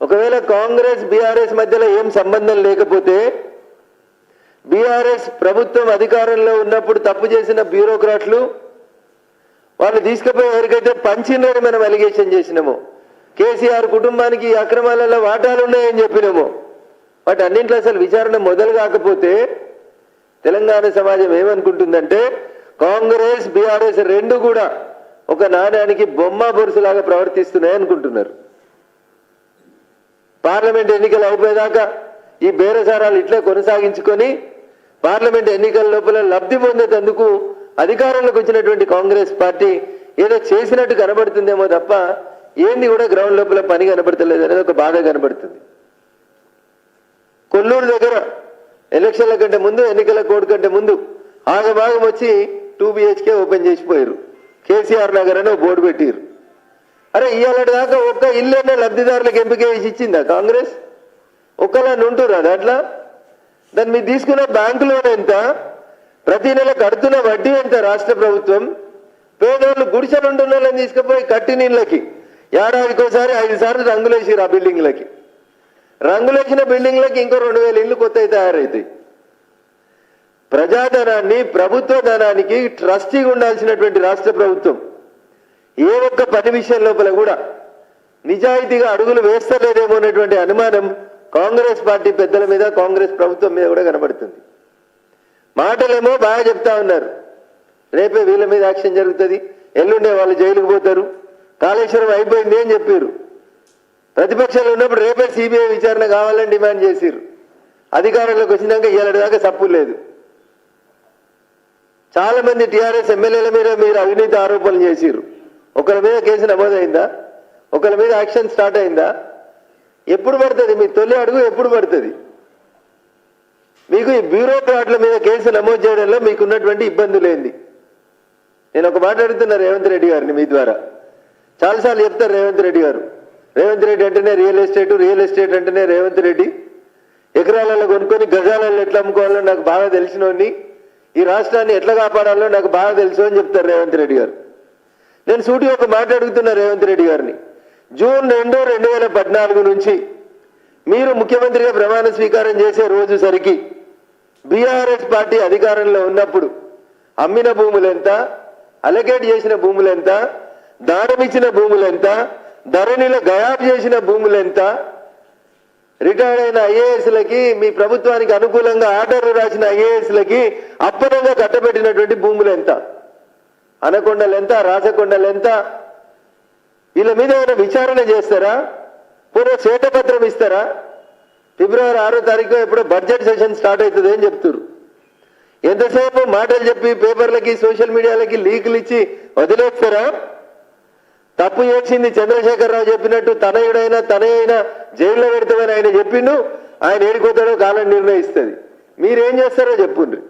ఒకవేళ కాంగ్రెస్ బీఆర్ఎస్ మధ్యలో ఏం సంబంధం లేకపోతే బీఆర్ఎస్ ప్రభుత్వం అధికారంలో ఉన్నప్పుడు తప్పు చేసిన బ్యూరోక్రాట్లు వాళ్ళు తీసుకుపోయి ఎవరికైతే పంచినని మనం అలిగేషన్ చేసినాము. కేసీఆర్ కుటుంబానికి అక్రమాలలో వాటాలు ఉన్నాయని చెప్పినాము. వాటి అన్నింట్లో అసలు విచారణ మొదలు కాకపోతే తెలంగాణ సమాజం ఏమనుకుంటుందంటే కాంగ్రెస్ బీఆర్ఎస్ రెండు కూడా ఒక నాణ్యానికి బొమ్మ బొరుసులాగా ప్రవర్తిస్తున్నాయి అనుకుంటున్నారు పార్లమెంట్ ఎన్నికలు అయిపోయేదాకా ఈ బేరసారాలు ఇట్లే కొనసాగించుకొని పార్లమెంట్ ఎన్నికల లోపల లబ్ధి పొందేటందుకు అధికారంలోకి వచ్చినటువంటి కాంగ్రెస్ పార్టీ ఏదో చేసినట్టు కనబడుతుందేమో తప్ప ఏంది కూడా గ్రౌండ్ లోపల పని కనబడతలేదు అనేది ఒక బాధ కనబడుతుంది. కొల్లూరు దగ్గర ఎలక్షన్ల కంటే ముందు ఎన్నికల కోడ్ కంటే ముందు ఆగభాగం వచ్చి టూ బిహెచ్కే ఓపెన్ చేసిపోయారు. కేసీఆర్ నగర్ అని ఒక బోర్డు పెట్టారు. అరే ఇవాళ దాకా ఒక్క ఇల్లునే లబ్ధిదారులకు ఎంపిక చేసి ఇచ్చిందా కాంగ్రెస్? ఒక్కలా ఉంటురా దాంట్లో? దాన్ని మీరు తీసుకున్న బ్యాంకు లోన్ ఎంత? ప్రతి నెల కడుతున్న వడ్డీ ఎంత రాష్ట్ర ప్రభుత్వం? పేదోళ్ళు గుడిసెలు ఉంటున్న వాళ్ళని తీసుకుపోయి కట్టి నీళ్ళకి. ఏడాదికోసారి ఐదు సార్లు రంగులేసిరు ఆ బిల్డింగ్లకి. రంగులేసిన బిల్డింగ్లకి ఇంకో రెండు వేల ఇల్లు కొత్తవి తయారవుతాయి ప్రజాధనాన్ని ప్రభుత్వ ధనానికి ట్రస్టీగా ఉండాల్సినటువంటి రాష్ట్ర ప్రభుత్వం. ఏ ఒక్క పని విషయం లోపల కూడా నిజాయితీగా అడుగులు వేస్తలేదేమో అనేటువంటి అనుమానం కాంగ్రెస్ పార్టీ పెద్దల మీద కాంగ్రెస్ ప్రభుత్వం మీద కూడా కనబడుతుంది. మాటలేమో బాగా చెప్తా ఉన్నారు. రేపే వీళ్ళ మీద యాక్షన్ జరుగుతుంది. ఎల్లుండే వాళ్ళు జైలుకు పోతారు. కాళేశ్వరం అయిపోయింది అని చెప్పారు. ప్రతిపక్షాలు ఉన్నప్పుడు రేపే సిబిఐ విచారణ కావాలని డిమాండ్ చేశారు. అధికారంలోకి వచ్చినాక ఏడాది దాకా సప్పు లేదు. చాలా మంది టీఆర్ఎస్ ఎమ్మెల్యేల మీద మీరు అవినీతి ఆరోపణలు చేశారు. ఒకరి మీద కేసు నమోదైందా ఒకరి మీద యాక్షన్ స్టార్ట్ అయిందా? ఎప్పుడు పడుతుంది? మీ తొలి అడుగు ఎప్పుడు పడుతుంది? మీకు ఈ బ్యూరోక్రాట్ల మీద కేసు నమోదు చేయడంలో మీకున్నటువంటి ఇబ్బందులు ఏంది? నేను ఒక మాట అడుగుతున్నా రేవంత్ రెడ్డి గారిని మీ ద్వారా. చాలాసార్లు చెప్తారు రేవంత్ రెడ్డి గారు. రేవంత్ రెడ్డి అంటేనే రియల్ ఎస్టేట్ రియల్ ఎస్టేట్ అంటేనే రేవంత్ రెడ్డి. ఎకరాలలో కొనుక్కొని గజాలలో ఎట్లా అమ్ముకోవాలో నాకు బాగా తెలిసినోని ఈ రాష్ట్రాన్ని ఎట్లా కాపాడాలో నాకు బాగా తెలుసు అని చెప్తారు రేవంత్ రెడ్డి గారు. నేను సూటి ఒక మాట అడుగుతున్నా రేవంత్ రెడ్డి గారిని. జూన్ రెండు రెండు వేల పద్నాలుగు నుంచి మీరు ముఖ్యమంత్రిగా ప్రమాణ స్వీకారం చేసే రోజు సరికి బీఆర్ఎస్ పార్టీ అధికారంలో ఉన్నప్పుడు అమ్మిన భూములు ఎంత అలకేట్ చేసిన భూములు ఎంత దానమిచ్చిన భూములు ఎంత ధరణిలో గయాబ్ చేసిన భూములు ఎంత రిటైర్డ్ అయిన ఐఏఎస్లకి మీ ప్రభుత్వానికి అనుకూలంగా ఆర్డర్లు రాసిన ఐఏఎస్లకి అప్పనంగా కట్టబెట్టినటువంటి భూములు ఎంత? అనకొండలు ఎంత ఎంత వీళ్ళ మీద ఏమైనా విచారణ చేస్తారా? పూర్వ శ్వేతపత్రం ఇస్తారా? ఫిబ్రవరి ఆరో తారీఖు ఎప్పుడో బడ్జెట్ సెషన్ స్టార్ట్ అవుతుంది అని చెప్తున్నారు ఎంతసేపు మాటలు చెప్పి పేపర్లకి సోషల్ మీడియాలకి లీకులు ఇచ్చి వదిలేస్తారా? తప్పు చేసింది చంద్రశేఖరరావు చెప్పినట్టు తనయుడైనా తనయైనా జైల్లో పెడతామని ఆయన చెప్పిండు. ఆయన ఏడిపోతాడో కాలం నిర్ణయిస్తుంది. మీరేం చేస్తారో చెప్పుండ్రి.